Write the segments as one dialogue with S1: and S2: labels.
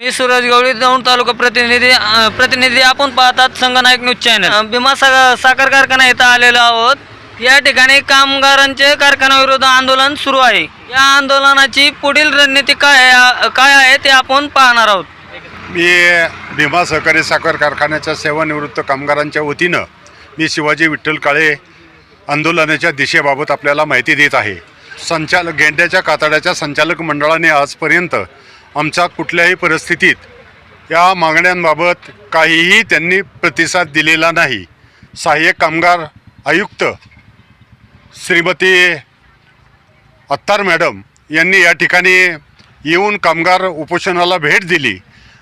S1: मी सूरज गवळी दौंड तालुका प्रतिनिधी प्रतिनिधी आपण पाहतात संगनायक न्यूज चॅनल. भीमा सा साखर कारखाना इथं आलेलो आहोत. या ठिकाणी कामगारांचे कारखान्याविरुद्ध आंदोलन सुरू आहे. या आंदोलनाची पुढील रणनीती काय आहे- काय आहे ते आपण पाहणार आहोत.
S2: मी भीमा सहकारी साखर कारखान्याच्या सेवानिवृत्त कामगारांच्या वतीनं मी शिवाजी विठ्ठल काळे आंदोलनाच्या दिशेबाबत आपल्याला माहिती देत आहे. संचालक गेंड्याच्या कातड्याच्या संचालक मंडळाने आजपर्यंत आमच्या कुठल्याही परिस्थितीत या मागण्यांबाबत काहीही त्यांनी प्रतिसाद दिलेला नाही. सहाय्यक कामगार आयुक्त श्रीमती अत्तार मॅडम यांनी या ठिकाणी येऊन कामगार उपोषणाला भेट दिली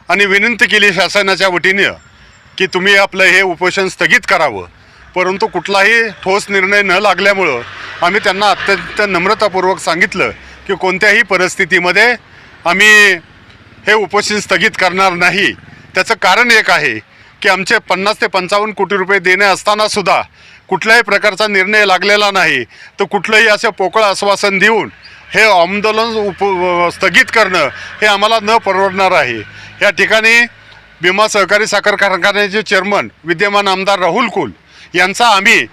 S2: आणि विनंती केली शासनाच्या वतीनं की तुम्ही आपलं हे उपोषण स्थगित करावं. परंतु कुठलाही ठोस निर्णय न लागल्यामुळं आम्ही त्यांना अत्यंत नम्रतापूर्वक सांगितलं की कोणत्याही परिस्थितीमध्ये आम्ही हे उपोषण स्थगित करणार नाही. त्याचं कारण एक आहे की आमचे पन्नास ते पंचावन्न कोटी रुपये देणे असताना सुद्धा कुठल्याही प्रकारचा निर्णय लागलेला नाही. तर कुठलंही असं पोकळ आश्वासन देऊन हे आंदोलन उप स्थगित करणं हे आम्हाला न परवडणार आहे. या ठिकाणी भीमा सहकारी साखर कारखान्याचे चेअरमन विद्यमान आमदार राहुल कुल यांचा आम्ही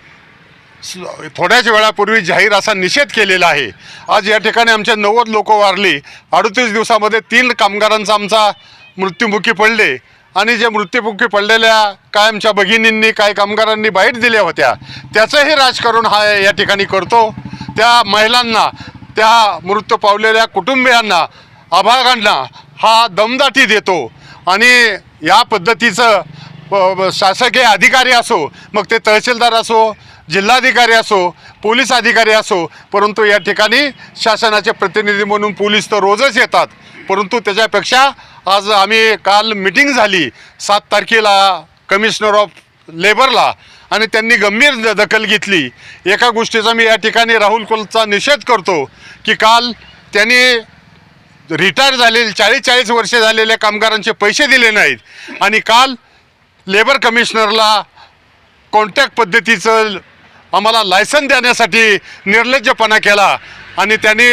S2: थोड्याच वेळापूर्वी जाहीर असा निषेध केलेला आहे. आज या ठिकाणी आमचे नव्वद लोक वारली. अडतीस दिवसामध्ये तीन कामगारांचा आमचा मृत्युमुखी पडले. आणि जे मृत्युमुखी पडलेल्या काय आमच्या भगिनींनी काय कामगारांनी बाईट दिल्या होत्या. त्याचंही राजकारण हा या ठिकाणी करतो. त्या महिलांना त्या मृत्यू पावलेल्या कुटुंबियांना अभागांना हा दमदाटी देतो. आणि या पद्धतीचं शासकीय अधिकारी असो मग ते तहसीलदार असो जिल्हाधिकारी असो पोलीस अधिकारी असो परंतु या ठिकाणी शासनाचे प्रतिनिधी म्हणून पोलीस तर रोजच येतात. परंतु त्याच्यापेक्षा आज आम्ही काल मिटिंग झाली सात तारखेला कमिशनर ऑफ लेबरला आणि त्यांनी गंभीर द- दखल घेतली. एका गोष्टीचा मी या ठिकाणी राहुल कुलचा निषेध करतो की काल त्यांनी रिटायर झालेले चाळीस चाळीस वर्षे झालेल्या कामगारांचे पैसे दिले नाहीत. आणि काल लेबर कमिशनरला कॉन्टॅक्ट पद्धतीचं आम्हाला लायसन देण्यासाठी निर्लज्जपणा केला आणि त्यांनी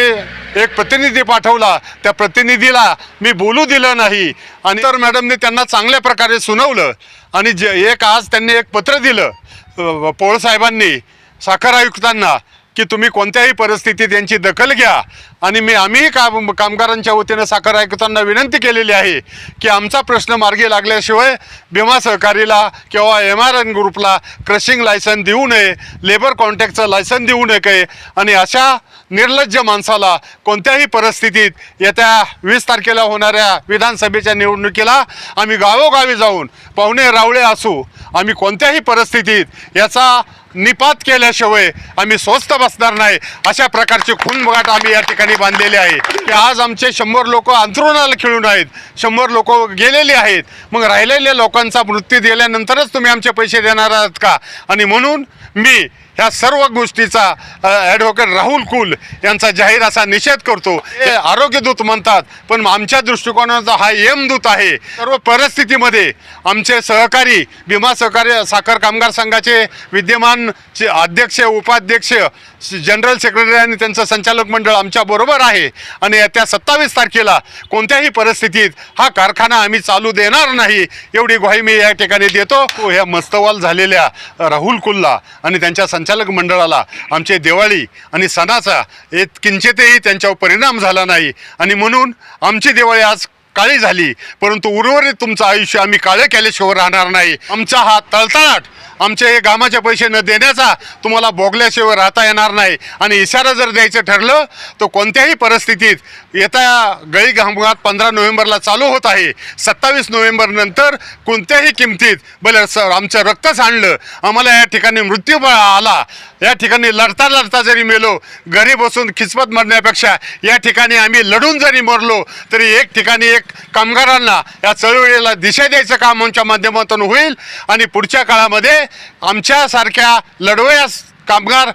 S2: एक प्रतिनिधी पाठवला. त्या प्रतिनिधीला मी बोलू दिलं नाही. आणि तर मॅडमने त्यांना चांगल्या प्रकारे सुनावलं आणि जे एक आज त्यांनी एक पत्र दिलं पोळसाहेबांनी साखर आयुक्तांना. की तुम्ही कोणत्याही परिस्थितीत यांची दखल घ्या. आणि मी आम्हीही काम कामगारांच्या वतीनं साखर आयुक्तांना विनंती केलेली आहे की आमचा प्रश्न मार्गी लागल्याशिवाय भीमा सहकारीला किंवा एम आर एन ग्रुपला क्रशिंग लायसन देऊ नये लेबर कॉन्ट्रॅक्टचं लायसन देऊ नये. आणि अशा निर्लज्ज माणसाला कोणत्याही परिस्थितीत येत्या वीस तारखेला होणाऱ्या विधानसभेच्या निवडणुकीला आम्ही गावोगावी जाऊन पाहुणे रावळे असू आम्ही कोणत्याही परिस्थितीत याचा निपात केल्याशिवाय आम्ही स्वस्त बसणार नाही. अशा प्रकारचे खूनगाठ आम्ही या ठिकाणी बांधलेले आहे. की आज आमचे शंभर लोक अंतरुणाला खेळून आहेत. शंभर लोक गेलेले आहेत. मग राहिलेल्या लोकांचा मृत्यू दिल्यानंतरच तुम्ही आमचे पैसे देणार आहात का? आणि म्हणून मी ह्या सर्व गोष्टीचा ॲडव्होकेट राहुल कुल यांचा जाहीर असा निषेध करतो. हे आरोग्यदूत म्हणतात पण आमच्या दृष्टिकोनाचा हा यमदूत आहे. सर्व परिस्थितीमध्ये आमचे सहकारी भीमा सहकारी साखर कामगार संघाचे विद्यमान अध्यक्ष उपाध्यक्ष जनरल सेक्रेटरी आणि त्यांचं संचालक मंडळ आमच्या बरोबर आहे. आणि येत्या सत्तावीस तारखेला कोणत्याही परिस्थितीत हा कारखाना आम्ही चालू देणार नाही एवढी ग्वाही मी या ठिकाणी देतो. ह्या मस्तवाल झालेल्या राहुल कुल्ला आणि त्यांच्या संचालक मंडळाला आमचे दिवाळी आणि सणाचा एक किंचितही त्यांच्यावर परिणाम झाला नाही. आणि म्हणून आमची दिवाळी आज काळी झाली परंतु उर्वरित तुमचं आयुष्य आम्ही काळे केल्याशिवाय राहणार नाही. आमचा हा तळतळाट आमच्या हे कामाचे पैसे न देण्याचा तुम्हाला भोगल्याशिवाय राहता येणार नाही. आणि इशारा जर द्यायचं ठरलं तर कोणत्याही परिस्थितीत येत्या गळी घामघात पंधरा नोव्हेंबरला चालू होत आहे. सत्तावीस नोव्हेंबरनंतर कोणत्याही किमतीत भले स आमचं रक्त सांडलं आम्हाला या ठिकाणी मृत्यू आला. या ठिकाणी लढता लढता जरी मेलो घरी बसून खिचपत मरण्यापेक्षा या ठिकाणी आम्ही लढून जरी मरलो तरी एक ठिकाणी एक कामगारांना या चळवळीला दिशा द्यायचं काम आमच्या माध्यमातून होईल. आणि पुढच्या काळामध्ये आमच्यासारख्या लढवयास कामगार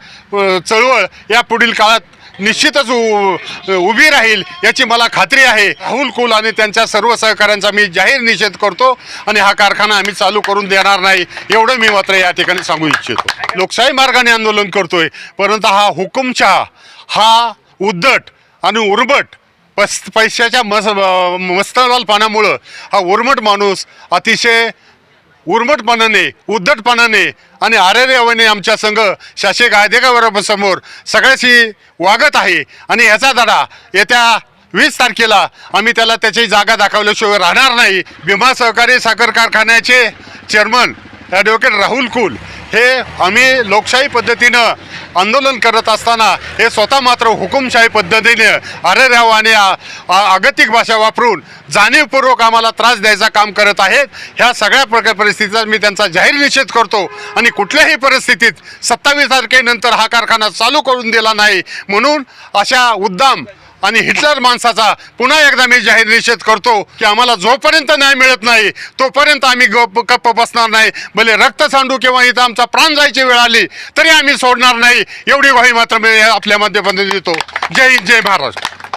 S2: चळवळ या पुढील काळात निश्चितच उ- उभी राहील याची मला खात्री आहे. राहुल कुल आणि त्यांच्या सर्व सहकाऱ्यांचा मी जाहीर निषेध करतो आणि हा कारखाना आम्ही चालू करून देणार नाही एवढं मी मात्र या ठिकाणी सांगू इच्छितो. लोकशाही मार्गाने आंदोलन करतोय परंतु हा हुकुमशहा हा उद्धट आणि उर्बट पस पैशाच्या मस मस्तलालपणामुळं हा उर्मट माणूस अतिशय उर्मटपणाने उद्धटपणाने आणि आरेरेवाने आमच्या संघ शासकीय कायदेकावर समोर सगळ्याशी वागत आहे. आणि याचा धडा येत्या वीस तारखेला आम्ही त्याला त्याची जागा दाखवल्याशिवाय राहणार नाही. भीमा सहकारी साखर कारखान्याचे चेअरमन ॲडव्होकेट राहुल कुल हे आम्ही लोकशाही पद्धतीनं आंदोलन करत असताना हे स्वतः मात्र हुकुमशाही पद्धतीने अरेराव आणि आगतिक भाषा वापरून जाणीवपूर्वक आम्हाला त्रास द्यायचा काम करत आहेत. ह्या सगळ्या प्रकार परिस्थितीचा मी त्यांचा जाहीर निषेध करतो आणि कुठल्याही परिस्थितीत सत्तावीस तारखेनंतर हा कारखाना चालू करून दिला नाही. म्हणून अशा उद्दाम आणि हिटलर माणसाचा पुन्हा एकदा मी जाहीर निषेध करतो की आम्हाला जोपर्यंत न्याय मिळत नाही तोपर्यंत आम्ही गप गप्प बसणार नाही. भले रक्त सांडू किंवा इथं आमचा प्राण जायची वेळ आली तरी आम्ही सोडणार नाही. एवढी ग्वाही मात्र मी आपल्या माध्यमातून देतो. जय हिंद जय महाराष्ट्र.